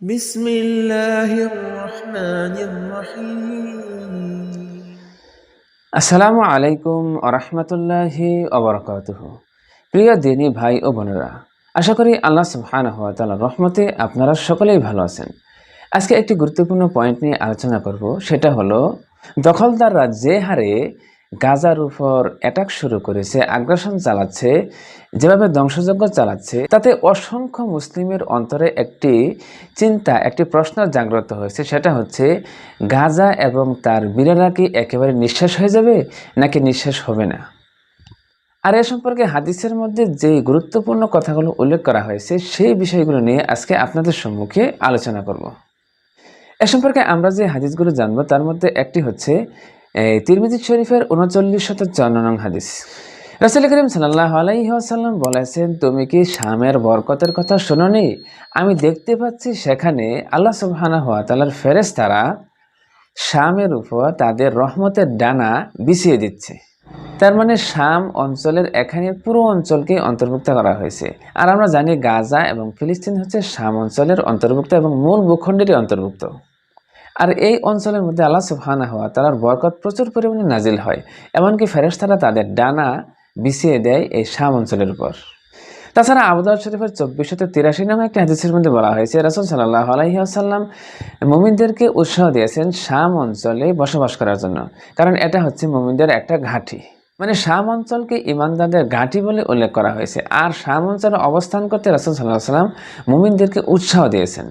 بسم الله الرحمن الرحيم আসসালামু আলাইকুম আরহামতুল্লাহি অবরকাতুহ প্রিয় দিনী ভাই ও বোনেরা আশা করি আল্লাহ সুবহান হওয়া তাআলার রহমতে আপনারা সকলেই ভালো আছেন আজকে একটি গুরুত্বপূর্ণ পয়েন্ট নিয়ে আলোচনা করব সেটা হলো দখলদাররা যে হারে গাজার উপর অ্যাটাক শুরু করেছে, আগ্রাসন চালাচ্ছে, যেভাবে ধ্বংসযজ্ঞ চালাচ্ছে, তাতে অসংখ্য মুসলিমের অন্তরে একটি চিন্তা, একটি প্রশ্ন জাগ্রত হয়েছে, সেটা হচ্ছে, গাজা এবং তার বীরেরা কি একেবারে নিঃশ্বাস হয়ে যাবে, নাকি নিঃশ্বাস হবে না? আর এ সম্পর্কে হাদিসের মধ্যে যে গুরুত্বপূর্ণ কথাগুলো উল্লেখ করা হয়েছে, সেই বিষয়গুলো নিয়ে আজকে আপনাদের সম্মুখে আলোচনা করব। এ সম্পর্কে আমরা যে হাদিসগুলো জানব, তার মধ্যে একটি হচ্ছে তিরমিজি শরীফের উনচল্লিশ শত চন্ন হাদিস। রাসুল করিম সাল্লাহ বলেছেন, তুমি কি শামের বরকতের কথা শোনোনি? আমি দেখতে পাচ্ছি সেখানে আল্লাহ সুবহানা হওয়া তালার ফেরেস তারা শামের উপর তাদের রহমতের ডানা বিছিয়ে দিচ্ছে। তার মানে শাম অঞ্চলের এখানে পুরো অঞ্চলকে অন্তর্ভুক্ত করা হয়েছে। আর আমরা জানি গাজা এবং ফিলিস্তিন হচ্ছে শাম অঞ্চলের অন্তর্ভুক্ত এবং মূল ভূখণ্ডেরই অন্তর্ভুক্ত। আর এই অঞ্চলের মধ্যে আল্লাহ সুফহানা হওয়া তালার বরকত প্রচুর পরিমাণে নাজিল হয়। এমনকি ফেরেশতারা তাদের ডানা বিছিয়ে দেয় এই শাম অঞ্চলের উপর। তাছাড়া আবুদার শরীফের চব্বিশশত তিরাশি নামে একটি হাদিসের মধ্যে বলা হয়েছে, রাসুল সাল্লাহ আলহিহাসাল্লাম মুমিনদেরকে উৎসাহ দিয়েছেন শাম অঞ্চলে বসবাস করার জন্য। কারণ এটা হচ্ছে মুমিনদের একটা ঘাঁটি। মানে শাম অঞ্চলকে ইমানদারদের ঘাঁটি বলে উল্লেখ করা হয়েছে। আর শাম অঞ্চলে অবস্থান করতে রাসুল সাল্লাহ সাল্লাম মুমিনদেরকে উৎসাহ দিয়েছেন।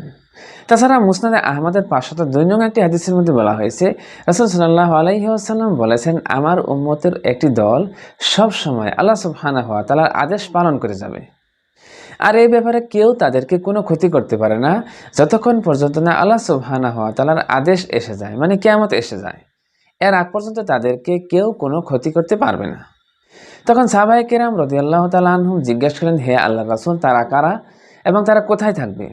তাছাড়া মুসনাদে আহমদের পাঁচশত দুই নং একটি হাদিসের মধ্যে বলা হয়েছে, রাসুল সাল্লাহ আলাইসাল্লাম বলেছেন, আমার উম্মতের একটি দল সব সময় আল্লাহ সুবহানা হওয়া তালার আদেশ পালন করে যাবে। আর এই ব্যাপারে কেউ তাদেরকে কোনো ক্ষতি করতে পারে না, যতক্ষণ পর্যন্ত না আল্লাহ সুবহানা হওয়া তালার আদেশ এসে যায় মানে কেয়ামত এসে যায়। এর আগ পর্যন্ত তাদেরকে কেউ কোনো ক্ষতি করতে পারবে না। তখন সাহাবাই কেরাম রদি আল্লাহ তালা আনহুম জিজ্ঞাসা করেন হে আল্লাহ রাসুল, তারা কারা এবং তারা কোথায় থাকবে?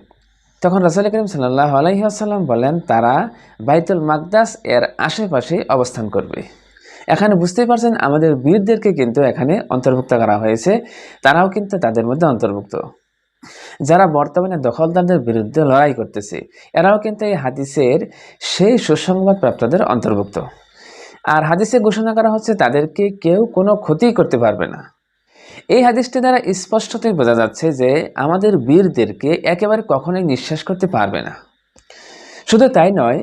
তখন রাসুল করিম সাল্লাহ আলহিহাসাল্লাম বলেন, তারা বাইতুল মাকদাস এর আশেপাশে অবস্থান করবে। এখানে বুঝতেই পারছেন, আমাদের বীরদেরকে কিন্তু এখানে অন্তর্ভুক্ত করা হয়েছে। তারাও কিন্তু তাদের মধ্যে অন্তর্ভুক্ত। যারা বর্তমানে দখলদারদের বিরুদ্ধে লড়াই করতেছে, এরাও কিন্তু এই হাদিসের সেই সুসংবাদ প্রাপ্তদের অন্তর্ভুক্ত। আর হাদিসে ঘোষণা করা হচ্ছে তাদেরকে কেউ কোনো ক্ষতি করতে পারবে না। এই হাদিসটি দ্বারা স্পষ্টতই বোঝা যাচ্ছে যে আমাদের বীরদেরকে একেবারে কখনোই নিঃশ্বাস করতে পারবে না। শুধু তাই নয়,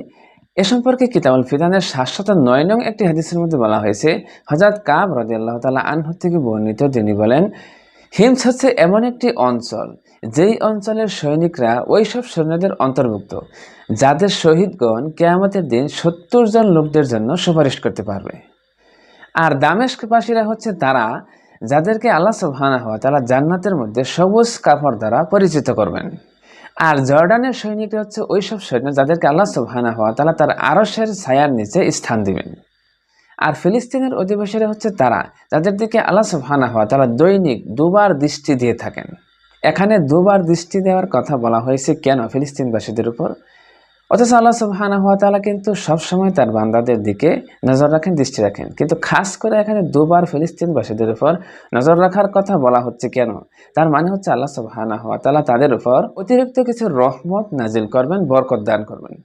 এ সম্পর্কে কিতাবুল ফিদানের শাশ্বত নয় নং একটি হাদিসের মধ্যে বলা হয়েছে হজরত কাব রদি আল্লাহ তালা আনহু থেকে বর্ণিত তিনি বলেন হিমস হচ্ছে এমন একটি অঞ্চল যেই অঞ্চলের সৈনিকরা ওই সব সৈন্যদের অন্তর্ভুক্ত, যাদের শহীদগণ কেয়ামতের দিন সত্তর জন লোকদের জন্য সুপারিশ করতে পারবে। আর দামেশকবাসীরা হচ্ছে তারা যাদেরকে আল্লাহ সুবহানা হওয়া তারা জান্নাতের মধ্যে সবুজ কাপড় দ্বারা পরিচিত করবেন। আর জর্ডানের সৈনিকরা হচ্ছে ওই সব সৈন্য যাদেরকে আল্লাহ সুবহানা হওয়া তারা তার আরসের ছায়ার নিচে স্থান দিবেন। আর ফিলিস্তিনের অধিবাসীরা হচ্ছে তারা যাদের দিকে আল্লাহ সুবহানা হওয়া তারা দৈনিক দুবার দৃষ্টি দিয়ে থাকেন। এখানে দুবার দৃষ্টি দেওয়ার কথা বলা হয়েছে। কেন? ফিলিস্তিনবাসীদের উপর। অথচ আল্লাহ সুবহানা হওয়া তালা কিন্তু সবসময় তার বান্দাদের দিকে নজর রাখেন, দৃষ্টি রাখেন। কিন্তু খাস করে এখানে দুবার ফিলিস্তিনবাসীদের উপর নজর রাখার কথা বলা হচ্ছে কেন? তার মানে হচ্ছে আল্লাহ সুবহানা হওয়া তালা তাদের উপর অতিরিক্ত কিছু রহমত নাজিল করবেন, বরকত দান করবেন।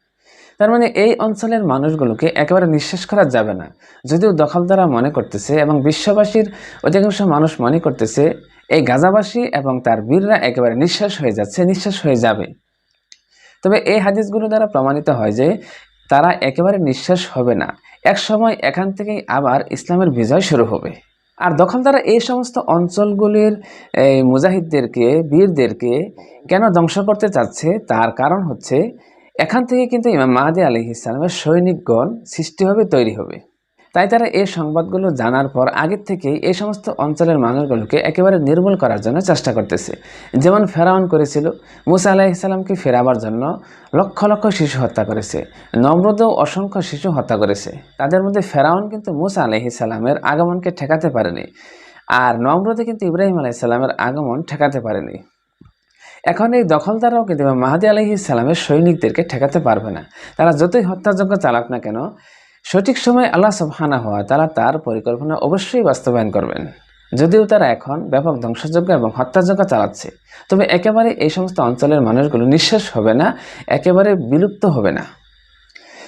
তার মানে এই অঞ্চলের মানুষগুলোকে একেবারে নিঃশ্বাস করা যাবে না। যদিও দখলদারা মনে করতেছে এবং বিশ্ববাসীর অধিকাংশ মানুষ মনে করতেছে, এই গাজাবাসী এবং তার বীররা একেবারে নিঃশ্বাস হয়ে যাচ্ছে নিঃশ্বাস হয়ে যাবে। তবে এই হাদিসগুলো দ্বারা প্রমাণিত হয় যে তারা একেবারে নিঃশ্বাস হবে না। এক সময় এখান থেকেই আবার ইসলামের বিজয় শুরু হবে। আর দখলদারা এই সমস্ত অঞ্চলগুলির, এই মুজাহিদদেরকে, বীরদেরকে কেন ধ্বংস করতে চাচ্ছে? তার কারণ হচ্ছে এখান থেকে কিন্তু ইমাম মাহাদি আলি ইসলামের সৈনিকগণ সৃষ্টি হবে, তৈরি হবে। তাই তারা এই সংবাদগুলো জানার পর আগের থেকেই এই সমস্ত অঞ্চলের মানুষগুলোকে একেবারে নির্মূল করার জন্য চেষ্টা করতেছে। যেমন ফেরাউন করেছিল, মুসা আলাহিসাল্লামকে ফেরাবার জন্য লক্ষ লক্ষ শিশু হত্যা করেছে নম্রদেও অসংখ্য শিশু হত্যা করেছে। তাদের মধ্যে ফেরাউন কিন্তু মুসা আলাইহিসাল্লামের আগমনকে ঠেকাতে পারেনি, আর নম্রদে কিন্তু ইব্রাহিম আলাইসাল্লামের আগমন ঠেকাতে পারেনি। এখন এই দখলদারাও কিন্তু মাহাদি আলহি সালামের সৈনিকদেরকে ঠেকাতে পারবে না। তারা যতই হত্যাযজ্ঞ চালাক না কেন, সঠিক সময় আল্লাহ সুবহানা হওয়া তারা তার পরিকল্পনা অবশ্যই বাস্তবায়ন করবেন। যদিও তারা এখন ব্যাপক ধ্বংসযজ্ঞ এবং হত্যাযজ্ঞ চালাচ্ছে, তবে একেবারে এই সমস্ত অঞ্চলের মানুষগুলো নিঃশেষ হবে না, একেবারে বিলুপ্ত হবে না।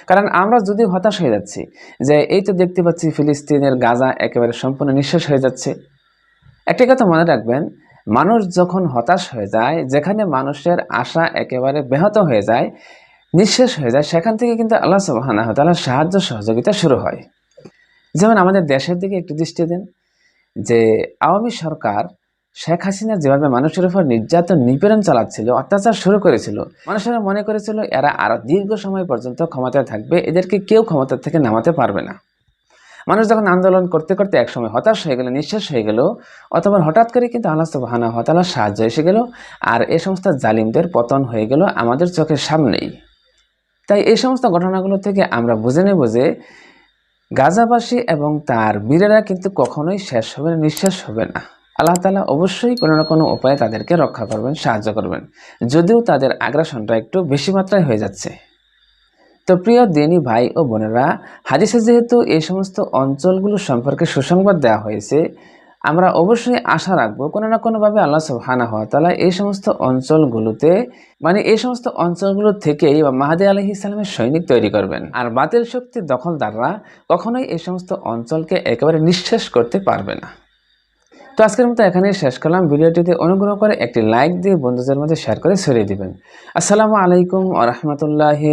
কারণ আমরা যদি হতাশ হয়ে যাচ্ছি যে এই তো দেখতে পাচ্ছি ফিলিস্তিনের গাজা একেবারে সম্পূর্ণ নিঃশেষ হয়ে যাচ্ছে। একটি কথা মনে রাখবেন মানুষ যখন হতাশ হয়ে যায়, যেখানে মানুষের আশা একেবারে ব্যাহত হয়ে যায়, নিঃশেষ হয়ে যায়, সেখান থেকে কিন্তু আল্লাহ ওয়া তাআলার সাহায্য সহযোগিতা শুরু হয়। যেমন আমাদের দেশের দিকে একটু দৃষ্টি দিন, যে আওয়ামী সরকার শেখ হাসিনা যেভাবে মানুষের উপর নির্যাতন নিপীড়ন চালাচ্ছিল, অত্যাচার শুরু করেছিল, মানুষেরা মনে করেছিল এরা আরও দীর্ঘ সময় পর্যন্ত ক্ষমতায় থাকবে, এদেরকে কেউ ক্ষমতা থেকে নামাতে পারবে না। মানুষ যখন আন্দোলন করতে করতে একসময় হতাশ হয়ে গেল, নিঃশ্বাস হয়ে গেল, অথবা হঠাৎ করে কিন্তু আল্লাহ সুবহানাহু ওয়া তাআলার সাহায্য এসে গেল, আর এ সমস্ত জালিমদের পতন হয়ে গেল আমাদের চোখের সামনেই। তাই এই সমস্ত ঘটনাগুলো থেকে আমরা বুঝে নেব যে গাজাবাসী এবং তার বীরেরা কিন্তু কখনোই শেষ হবে না, নিঃশ্বাস হবে না। আল্লাহ তালা অবশ্যই কোনো না কোনো উপায়ে তাদেরকে রক্ষা করবেন, সাহায্য করবেন। যদিও তাদের আগ্রাসনটা একটু বেশি মাত্রায় হয়ে যাচ্ছে। তো প্রিয় দিনী ভাই ও বোনেরা, হাদিসে যেহেতু এই সমস্ত অঞ্চলগুলো সম্পর্কে সুসংবাদ দেওয়া হয়েছে, আমরা অবশ্যই আশা রাখব কোনো না কোনোভাবে আল্লাহ সুবহানাহু হওয়া তাআলা এই সমস্ত অঞ্চলগুলোতে মানে এই সমস্ত অঞ্চলগুলো থেকেই বা মাহাদি আলহি ইসলামের সৈনিক তৈরি করবেন। আর বাতিল শক্তির দখলদাররা কখনোই এই সমস্ত অঞ্চলকে একেবারে নিঃশেষ করতে পারবে না। তো আজকের মতো এখানেই শেষ করলাম। ভিডিওটিতে অনুগ্রহ করে একটি লাইক দিয়ে বন্ধুদের মধ্যে শেয়ার করে ছড়িয়ে দিবেন। আসসালামু আলাইকুম আ রহমতুল্লাহি